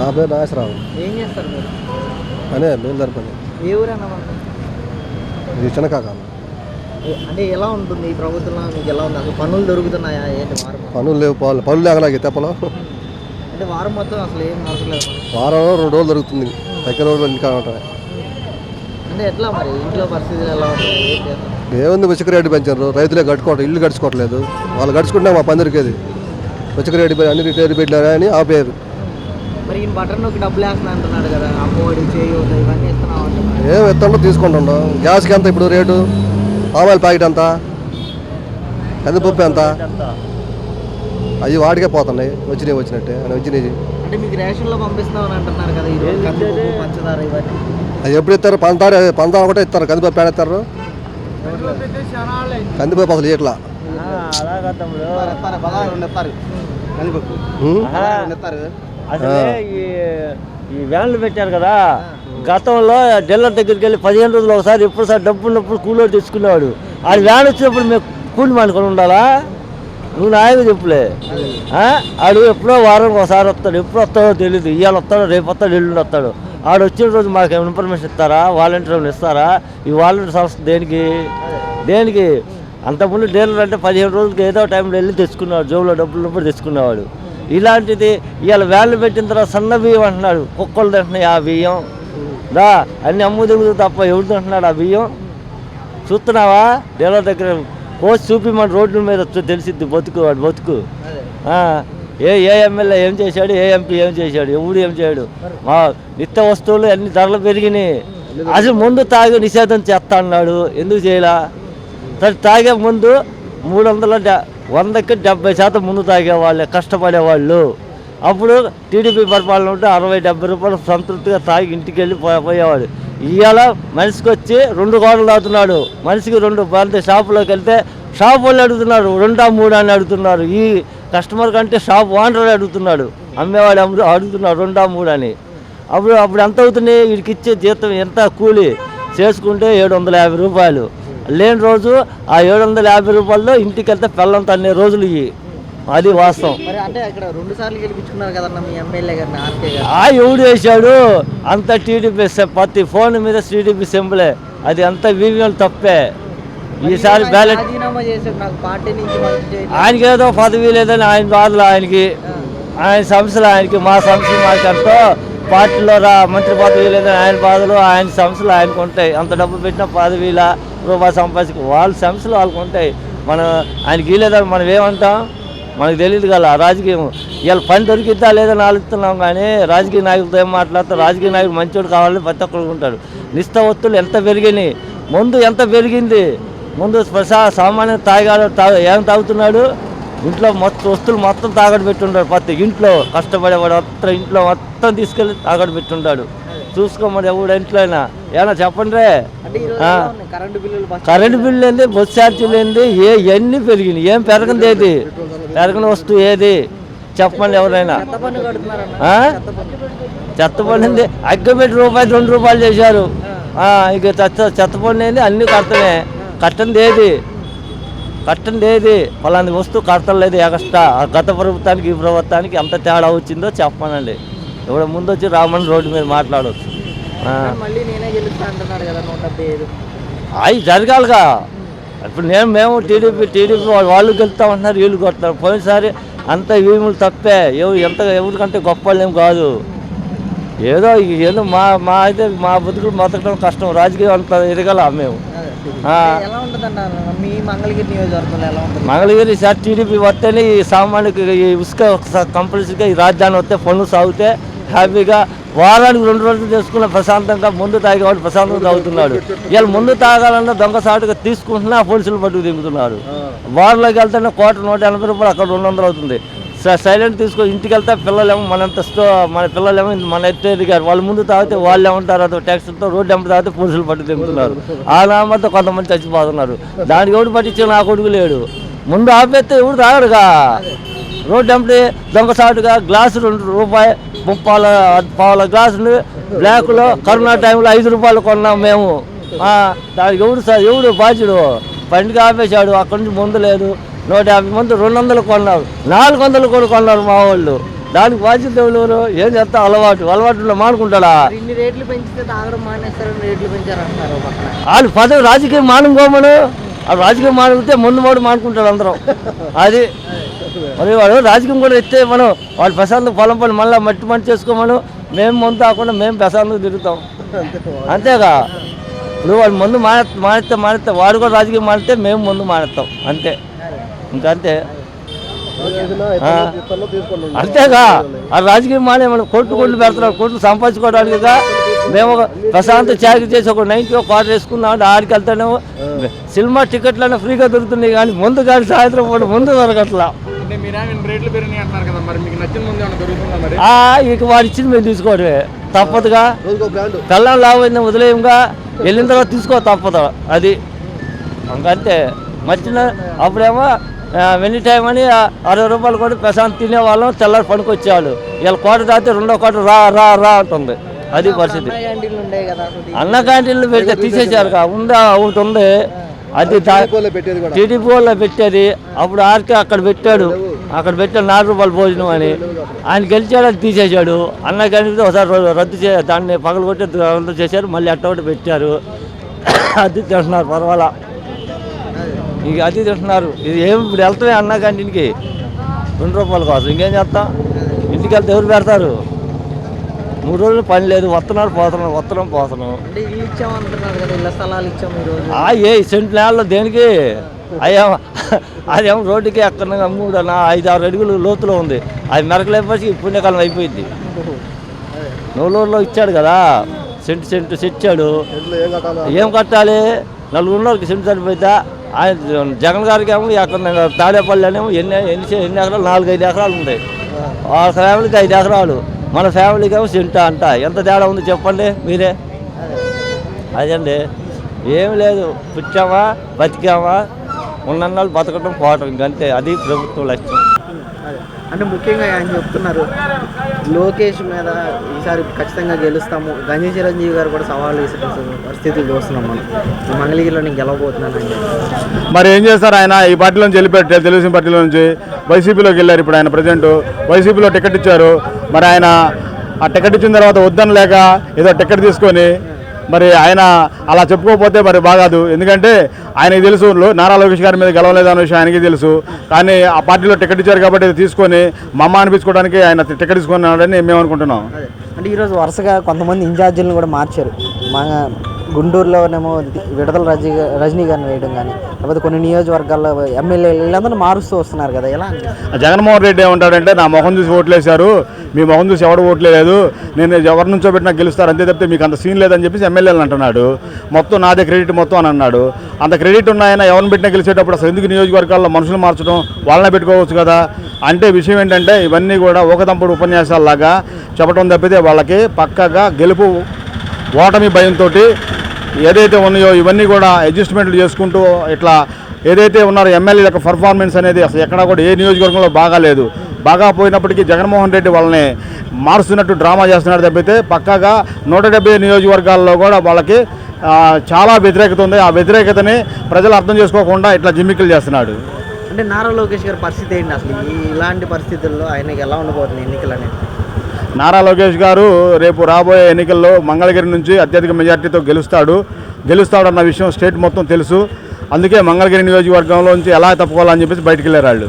నా పేరు నాగేశ్వరరావు. ఏం చేస్తారు మీరు? అనే బయలుదేరి పని ఏ ఊరన్నా ఇది చిన్నకాకాలం ఏ- అంటే ఎలా ఉంటుంది ఈ ప్రభుత్వంలో? మీకు ఎలా ఉంది? అసలు పనులు దొరుకుతున్నాయా? ఏంటి వారం పనులు లేవు పనులు పనులు లేకలాగే తెప్పలో. అంటే వారం మొత్తం అసలు ఏం మనకి. వారంలో రెండు రోజులు దొరుకుతుంది. దగ్గర రోజులు ఇంకా ఉంటాయి అంటే ఎట్లా మరి? ఇంట్లో పరిస్థితులు ఎలా ఉంటాయి ఏం చేస్తారు? ఏముంది ఉచిక రేటు పెంచారు? రైతులే కట్టుకోవటం ఇల్లు గడుచుకోవట్లేదు వాళ్ళు గడుచుకుంటే మా పని దొరికేది. ఉచిక రేటు పె- అన్ని రేటు పెట్టారు అని ఆపేరు. మరి ఈయన బటన్ నొక్కి డబ్బులు వేస్తున్నా అంటున్నాడు కదా. అమ్మఒడి ఇవన్నీ ఇస్తున్నాం అంటున్నాడు. ఏం తీసుకుంటుండం. గ్యాస్కి ఎంత ఇప్పుడు రేటు? ఆమాయిల్ ప్యాకెట్ ఎంత? కందిపప్పు ఎంత? అవి వాడికే పోతున్నాయి వచ్చినాయి వచ్చినట్టే. అని వచ్చినాయి. అంటే మీకు రేషన్లో పంపిస్తామని అంటున్నారు కదా ఈరోజు కందిపప్పు పంచదార ఇవన్నీ. అది ఎప్పుడు ఇస్తారు? పంతారు పంతారు ఒకటే ఇస్తారు. కందిపప్పు పేడ ఇస్తారు? కందిపప్పు అసలు ఇట్లా కందిపప్పు అసలే ఈ ఈ వ్యాన్లు పెట్టారు కదా గతంలో డీలర్ దగ్గరికి వెళ్ళి పదిహేను రోజులు ఒకసారి ఎప్పుడు సార్ డబ్బు ఉన్నప్పుడు కూలోడు తెచ్చుకునేవాడు ఆ వ్యాన్ వచ్చినప్పుడు మేము కూలి మానుకొని ఉండాలా? నువ్వు నాయకు చెప్పులే? ఆడు ఎప్పుడో వారం ఒకసారి వస్తాడు ఎప్పుడు వస్తాడో తెలియదు ఇవాళ వస్తాడో రేపు వస్తాడు ఎల్లుండి వస్తాడు. ఆడు వచ్చిన రోజు మాకు ఇన్ఫర్మేషన్ ఇస్తారా? వాలంటీర్ ఇస్తారా? ఈ వాలంటీర్ సంస్థ దేనికి? దేనికి? అంతకుముందు డీలర్ అంటే పదిహేను రోజులకి ఏదో టైంలో వెళ్ళి తెచ్చుకున్నాడు జోబులో డబ్బులు ఉన్నప్పుడు తెచ్చుకునేవాడు. ఇలాంటిది ఇవాళ వ్యాన్లు పెట్టిన తర్వాత సన్న బియ్యం అంటున్నాడు. కుక్కలు తింటున్నాయి ఆ బియ్యం. దా అన్ని అమ్ము దిగుతూ తప్ప ఎవరు తింటున్నాడు ఆ బియ్యం? చూస్తున్నావా? డీలర్ దగ్గర కోసి చూపిమని రోడ్ల మీద తెలిసిద్ది బతుకు వాడు బతుకు. ఏ ఏ ఎమ్మెల్యే ఏం చేశాడు? ఏ ఎంపీ ఏం చేశాడు? ఎవడు ఏం చేయడు? మా నిత్య వస్తువులు అన్ని ధరలు పెరిగినాయి. అసలు ముందు తాగి నిషేధం చేస్తా అన్నాడు. ఎందుకు చేయలా? తాగే ముందు మూడు వందల వందకి డెబ్బై శాతం ముందు తాగేవాళ్ళే కష్టపడేవాళ్ళు. అప్పుడు టీడీపీ పరిపాలన ఉంటే అరవై డెబ్బై రూపాయలు సంతృప్తిగా తాగి ఇంటికి వెళ్ళి పో- పోయేవాడు. ఇవాళ మనిషికి వచ్చి రెండు గోడలు తాగుతున్నాడు మనిషికి రెండు బాగుంటే షాపులోకి వెళ్తే షాప్ వాళ్ళు అడుగుతున్నారు. రెండా మూడా అని అడుగుతున్నారు. ఈ కస్టమర్ కంటే షాప్ ఓనర్ అడుగుతున్నాడు. అమ్మేవాడు అమ్ము అడుగుతున్నాడు రెండా మూడా అని. అప్పుడు అప్పుడు ఎంత అవుతుంది వీడికి ఇచ్చే జీతం ఎంత? కూలి చేసుకుంటే ఏడు వందల యాభై రూపాయలు. లేని రోజు ఆ ఏడు వందల యాభై రూపాయల్లో ఇంటికి వెళ్తే పెళ్ళం తన్నే రోజులు ఇవి అది వాస్తవం. మరి అంటే అక్కడ రెండు సార్లు గెలిపించుకున్నారు కదన్న మీ ఎమ్మెల్యే గారిని ఆర్కే గారు ఆ ఎవడు వేశాడు అంత టీడీపీ ప్రతి ఫోన్ మీద టీడీపీ సింబలే. అది అంత వీవీఎల్ తప్పే. ఈసారి బ్యాలెట్ ఆయనకి ఏదో పదవి లేదని ఆయన బాధలు ఆయనకి. ఆయన సమస్యలు ఆయనకి మా సమస్యలు మాకు ఎంతో. పార్టీలో రా మంత్రి పదవి లేదని ఆయన బాధలు ఆయన సమస్యలు ఆయనకు ఉంటాయి. అంత డబ్బు పెట్టిన పదవిలా. రూపాయి సంపాదించుకు వాళ్ళ సమస్యలు వాళ్ళకు ఉంటాయి. మనం ఆయనకి ఇవ్వలేదని మనం ఏమంటాం? మనకు తెలియదు కదా రాజకీయం. ఇవాళ పని దొరికిద్దా లేదని ఆలోచిస్తున్నాం కానీ రాజకీయ నాయకులతో ఏం మాట్లాడతాం రాజకీయ నాయకుడు మంచోడు కావాలని ప్రతి ఒక్కరు ఉంటాడు. నిస్త ఒత్తులు ఎంత పెరిగినాయి? ముందు ఎంత పెరిగింది? ముందు ప్రసా సామాన్య తాగాడు తాగ ఏం తాగుతున్నాడు? ఇంట్లో మొత్తం వస్తువులు మొత్తం తాగడు పెట్టుంటాడు ప్రతి ఇంట్లో కష్టపడేవాడు మొత్తం ఇంట్లో మొత్తం తీసుకెళ్ళి తాగడు పెట్టుంటాడు చూసుకోమని ఎవడు ఇంట్లో అయినా ఏమన్నా చెప్పండి కరెంటు బిల్లు ఏంది బస్ ఛార్జీలు ఏంది ఏ ఎన్ని పెరిగినాయి ఏం పెరగంది ఏది? పెరగని వస్తువు ఏది? చెప్పండి ఎవరైనా. చెత్త పడింది అగ్గపెట్టి రూపాయలు రెండు రూపాయలు చేశారు. ఇక చెత్త చెత్త పన్ను ఏంది? అన్ని కడతనే కట్టంది ఏది? కట్టంది ఏది? ఫలాంటి వస్తువు కడతలేదు ఎగస్ట్రా గత ప్రభుత్వానికి ఈ ప్రభుత్వానికి ఎంత తేడా వచ్చిందో చెప్పమనండి. ఇప్పుడు ముందు వచ్చి రామన్ రోడ్డు మీద మాట్లాడవచ్చు ఆ. కానీ మళ్ళీ నేనే గెలుస్తా అంటున్నాడు కదా నూట డెబ్బై ఐదు అవి జరగాలిగా. ఇప్పుడు నేను మేము టీడీపీ టీడీపీ వాళ్ళు గెలుస్తామంటున్నారు వీళ్ళు కొడతారు పోయినసారి అంత వీములు తప్పే. ఎవరు ఎంత ఎవరికంటే గొప్ప వాళ్ళు కాదు. ఏదో ఏదో మా మా అయితే మా బతుకులు బతకడం కష్టం. రాజకీయం అంత ఎదగల మేము. మంగళగిరి సార్ టీడీపీ వస్తేనే ఈ సామాన్యుకి ఈ ఇసుక కంపల్సరీగా ఈ రాజధాని వస్తే పనులు సాగితే హ్యాపీగా వారానికి రెండు రోజులు చేసుకున్న ప్రశాంతంగా ముందు తాగేవాడు ప్రశాంతంగా తాగుతున్నాడు. వీళ్ళు ముందు తాగాలన్నా దొంగసాటుగా తీసుకుంటున్నా పోలీసులు పట్టుకు దింపుతున్నారు వారిలోకి వెళ్తేనే కోట నూట ఎనభై రూపాయలు అక్కడ రెండు వందలు అవుతుంది. స- సైలెంట్ తీసుకో ఇంటికి వెళ్తే పిల్లలేమో మనంత స్టో మన పిల్లలేమో మన ఎత్తు ఎదిగారు వాళ్ళు ముందు తాగితే వాళ్ళు ఏమంటారు? అదో ట్యాక్సీతో రోడ్డు ఎంప తాగితే పోలీసులు పట్టు దింపుతున్నారు. ఆ నామంతో కొంతమంది చచ్చిపోతున్నారు. దానికి ఎవడు పట్టించే నా కొడుకు లేడు. ముందు ఆపేస్తే ఎవడు తాగడుగా? రోడ్డు ఎంపటి దొంగసాటుగా గ్లాసు రెండు రూపాయి ముప్పాల పావుల గ్లాసులు బ్లాక్లో కరోనా టైంలో ఐదు రూపాయలు కొన్నాం మేము. దానికి ఎవడు సార్ ఎవడు బాధ్యుడు? బండికి ఆపేశాడు అక్కడి నుంచి ముందు లేదు. నూట యాభై మంది రెండు వందలు కొన్నారు. నాలుగు వందలు కూడా కొన్నారు మా వాళ్ళు. దానికి బాధ్యత ఎవరు ఏం చేస్తా? అలవాటు. అలవాటు మానుకుంటాడా? వాళ్ళు పదవి రాజకీయం మానుకోమను. ఆ రాజకీయం మానుకుంటే ముందు వాడు మానుకుంటాడు అందరం. అది మరి వాడు రాజకీయం కూడా ఇస్తే మనం వాళ్ళు ప్రశాంతం పొలం పని మళ్ళీ మట్టి మట్టి చేసుకోమను మేము ముందు కాకుండా మేము ప్రశాంతంగా తిరుగుతాం. అంతేగా? ఇప్పుడు వాడు ముందు మానే మానేస్తే మానేస్తే వాడు కూడా రాజకీయం మానేస్తే మేము ముందు మానేస్తాం అంతే. ఇంకా అంతే. ఆ. అంతేగా? ఆ రాజకీయం మానే మనం కోట్లు కోట్లు పెడుతున్నాం కోట్లు సంపాదించుకోవడానికిగా మేము ఒక ప్రశాంత చాకరీ చేసి ఒక నైన్టీ ఒక క్వార్టర్ వేసుకున్నాం అంటే ఆడికి వెళ్తానేమో. సినిమా టికెట్లన్నీ ఫ్రీగా దొరుకుతున్నాయి కానీ ముందు కానీ సాయంత్రం పూట ముందు దొరకట్లా. అంటే మీరేమి రేట్లు పెరిగినాయి అంటున్నారు కదా మరి మీకు నచ్చిన ముందు ఏమైనా దొరుకుతుందా మరి? ఆ, ఇక వాడు ఇచ్చింది మేము తీసుకోవడమే. తప్పదుగా. రోజుకో బ్రాండ్ పెళ్ళం లాభైంది వదిలేయంగా. వెళ్ళిన తర్వాత తీసుకో తప్పదు. అది. ఇంకంతే మర్చిన అప్పుడేమో వెన్ని టైం అని అరవై రూపాయలు కూడా ప్రశాంత్ తినేవాళ్ళం తెల్లారి పనికి వచ్చేవాళ్ళు వీళ్ళ కోట దాటి రెండో కోట రా రా రా అంటుంది. అది పరిస్థితి. అన్న క్యాంటీన్లు ఉండే కదా అసలు అన్న క్యాంటీన్లు పెడితే తీసేశారు. కా. ఉందా ఒకటి ఉంది. అది టీడీపీ వాళ్ళు పెట్టేది అప్పుడు ఆర్కే అక్కడ పెట్టాడు. అక్కడ పెట్టాడు నాలుగు రూపాయలు భోజనం అని. ఆయన గెలిచాడు అది తీసేశాడు. అన్న కానీ ఒకసారి రద్దు చే దాన్ని పగలు కొట్టి రద్దు చేశారు. మళ్ళీ అట్ట ఒకటి పెట్టారు. అది తింటున్నారు పర్వాలా. ఇక అది తింటున్నారు. ఇది ఏమి ఇప్పుడు వెళ్తామే అన్న క్యాంటీన్కి. రెండు రూపాయల కోసం. ఇంకేం చేస్తాం? ఇంటికి వెళ్తే ఎవరు పెడతారు? మూడు రోజులు పని లేదు వస్తున్నారు పోతున్నాం వస్తున్నాం పోతున్నాం. అంటే ఇల్లు ఇచ్చామంటున్నారు కదా ఇళ్ళ స్థలాలు ఇచ్చాము ఈ రోజు. ఆ ఏ సెంట్ నేలలో దేనికి? అయ్యా అదేమో రోడ్డుకి అక్కడ మూడు నా ఐదు ఆరు అడుగులు లోతులో ఉంది. అది మెరకలేపసి పుణ్యకాలం అయిపోయింది. నూలూరులో ఇచ్చాడు కదా సెంటు సెంటు ఇచ్చాడు ఏం కట్టాలా? ఏం కట్టాలి? నలుగురు ఉన్నోళ్ళకి సెంటు సరిపోయిద్దా? ఆయన జగన్ గారికి ఏమో అక్కడ తాడేపల్లి అనేమో ఎన్ని ఎన్ని ఎన్ని ఎకరాలు? నాలుగు ఐదు ఎకరాలు ఉంటాయి ఆ ఫ్యామిలీకి ఐదు ఎకరాలు. మన ఫ్యామిలీకి తింటా అంట? ఎంత తేడా ఉంది చెప్పండి మీరే? అదండి. ఏం లేదు పుట్టామా బతికామా ఉన్నన్నాళ్ళు బతకడం పోవటం ఇంకంతే. అది ప్రభుత్వం లక్ష్యం. అంటే ముఖ్యంగా ఆయన చెప్తున్నారు లోకేష్ మీద ఈసారి ఖచ్చితంగా గెలుస్తాము. గంజి చిరంజీవి గారు కూడా సవాళ్ళు వేసే పరిస్థితులు చూస్తున్నాం మనం. మంగళగిరిలో నేను గెలవబోతున్నానండి మరి ఏం చేస్తారు ఆయన? ఈ పార్టీలో నుంచి వెళ్ళిపెట్టారు తెలుగుదేశం పార్టీలో నుంచి వైసీపీలోకి వెళ్ళారు ఇప్పుడు ఆయన ప్రజెంట్. వైసీపీలో టికెట్ ఇచ్చారు. మరి ఆయన ఆ టికెట్ ఇచ్చిన తర్వాత వద్దని లేక ఏదో టికెట్ తీసుకొని మరి ఆయన అలా చెప్పుకోకపోతే మరి బాగాదు. ఎందుకంటే ఆయనకి తెలుసు నారా లోకేష్ గారి మీద గెలవలేదు విషయం ఆయనకి తెలుసు. కానీ ఆ పార్టీలో టికెట్ ఇచ్చారు కాబట్టి తీసుకొని మమ్మ అనిపించుకోవడానికి ఆయన టికెట్ తీసుకున్నాడని మేము అనుకుంటున్నాం. అంటే ఈరోజు వరుసగా కొంతమంది ఇన్ఛార్జీలను కూడా మార్చారు. మా గుంటూరులోనేమో విడతల రజనీ రజనీ గారిని వేయడం కానీ లేకపోతే కొన్ని నియోజకవర్గాల్లో ఎమ్మెల్యేలు వీళ్ళందరూ మారుస్తూ వస్తున్నారు కదా ఎలా జగన్మోహన్ రెడ్డి ఏమంటాడంటే నా మొహం చూసి ఓట్లేశారు మీ మొహం చూసి ఎవడు ఓట్లేదు నేను ఎవరి నుంచో పెట్టినా గెలుస్తారు అంతే తప్పితే మీకు అంత సీన్ లేదని చెప్పేసి ఎమ్మెల్యేలు అంటున్నాడు. మొత్తం నాదే క్రెడిట్ మొత్తం అని అన్నాడు. అంత క్రెడిట్ ఉన్నాయన ఎవరిని పెట్టినా గెలిచేటప్పుడు అసలు ఎందుకు నియోజకవర్గాల్లో మనుషులు మార్చడం వాళ్ళనే పెట్టుకోవచ్చు కదా? అంటే విషయం ఏంటంటే ఇవన్నీ కూడా ఒకదంపుడు ఉపన్యాసాలలాగా చెప్పడం తప్పితే వాళ్ళకి పక్కగా గెలుపు ఓటమి భయంతో ఏదైతే ఉన్నాయో ఇవన్నీ కూడా అడ్జస్ట్మెంట్లు చేసుకుంటూ ఇట్లా ఏదైతే ఉన్నారో ఎమ్మెల్యే యొక్క పర్ఫార్మెన్స్ అనేది అసలు ఎక్కడా కూడా ఏ నియోజకవర్గంలో బాగా లేదు బాగా పోయినప్పటికీ జగన్మోహన్ రెడ్డి వాళ్ళని మారుస్తున్నట్టు డ్రామా చేస్తున్నాడు తప్పితే పక్కాగా నూట డెబ్బై నియోజకవర్గాల్లో కూడా వాళ్ళకి చాలా వ్యతిరేకత ఉంది. ఆ వ్యతిరేకతని ప్రజలు అర్థం చేసుకోకుండా ఇట్లా జిమ్మికలు చేస్తున్నాడు. అంటే నారా లోకేష్ గారి పరిస్థితి ఏంటి అసలు? ఈ ఇలాంటి పరిస్థితుల్లో ఆయనకి ఎలా ఉండబోతుంది ఎన్నికలు అనేది? నారా లోకేష్ గారు రేపు రాబోయే ఎన్నికల్లో మంగళగిరి నుంచి అత్యధిక మెజార్టీతో గెలుస్తాడు. గెలుస్తాడన్న విషయం స్టేట్ మొత్తం తెలుసు. అందుకే మంగళగిరి నియోజకవర్గంలో నుంచి ఎలా తప్పుకోవాలని చెప్పేసి బయటికి వెళ్ళారు వాళ్ళు.